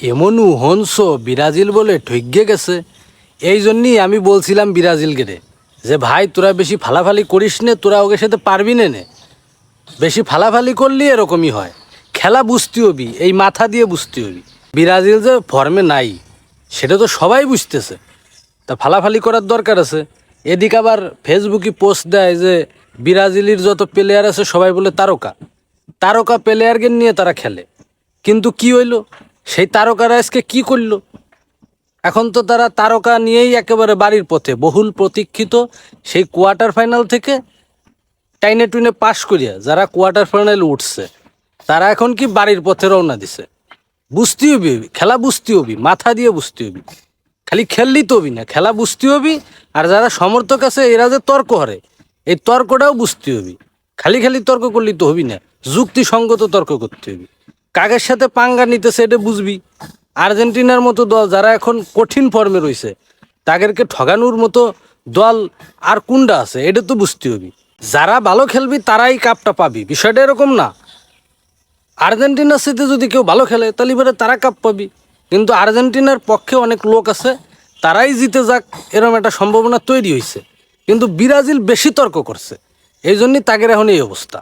এমনও হনস ব্রাজিল বলে ঠইগে গেছে। এই জন্যই আমি বলছিলাম ব্রাজিল গেরে যে ভাই, তোরা বেশি ফালাফালি করিস নে, তোরা ওকে সাথে পারবি নে নে। বেশি ফালাফালি করলে এরকমই হয়। খেলা বুঝতে হবি, এই মাথা দিয়ে বুঝতে হবি। ব্রাজিল যে ফর্মে নাই, সেটা তো সবাই বুঝতেছে। তা ফালাফালি করার দরকার আছে। এদিক আবার ফেসবুকে পোস্ট দেয় যে ব্রাজিলের যত প্লেয়ার আছে সবাই বলে তারকা। তারকা প্লেয়ারকে নিয়ে তারা খেলে। কিন্তু কি হইল? সেই তারকারা আজকে কি করল? এখন তো তারা তারকা নিয়েই একেবারে বাড়ির পথে, বহুল প্রতীক্ষিত সেই কোয়ার্টার ফাইনাল থেকে টাইনে টুইনে পাশ করিয়া যারা কোয়ার্টার ফাইনাল উঠছে, তারা এখন কি বাড়ির পথে রওনা দিছে? বুঝতে হবি, খেলা বুঝতে হবি, মাথা দিয়ে বুঝতে হবি। খালি খেললি তো হবি না, খেলা বুঝতে হবি, আর যারা সমর্থক আছে, এরা যে তর্ক হরে এই তর্কটাও বুঝতে হবি। খালি খালি তর্ক করলি তো হবি না, যুক্তিসঙ্গত তর্ক করতে হবি। কাকের সাথে পাঙ্গা নিতেছে এটা বুঝবি। আর্জেন্টিনার মতো দল যারা এখন কঠিন ফর্মে রয়েছে, তাদেরকে ঠগানোর মতো দল আর কোনটা আছে, এটা তো বুঝতে হবি। যারা ভালো খেলবি, তারাই কাপটা পাবি, বিষয়টা এরকম না। আর্জেন্টিনার সাথে যদি কেউ ভালো খেলে, তাহলে এবারে তারা কাপ পাবি। কিন্তু আর্জেন্টিনার পক্ষে অনেক লোক আছে, তারাই জিতে যাক, এরকম একটা সম্ভাবনা তৈরি হয়েছে। কিন্তু ব্রাজিল বেশি তর্ক করছে এই জন্যই তাদের এখন এই অবস্থা।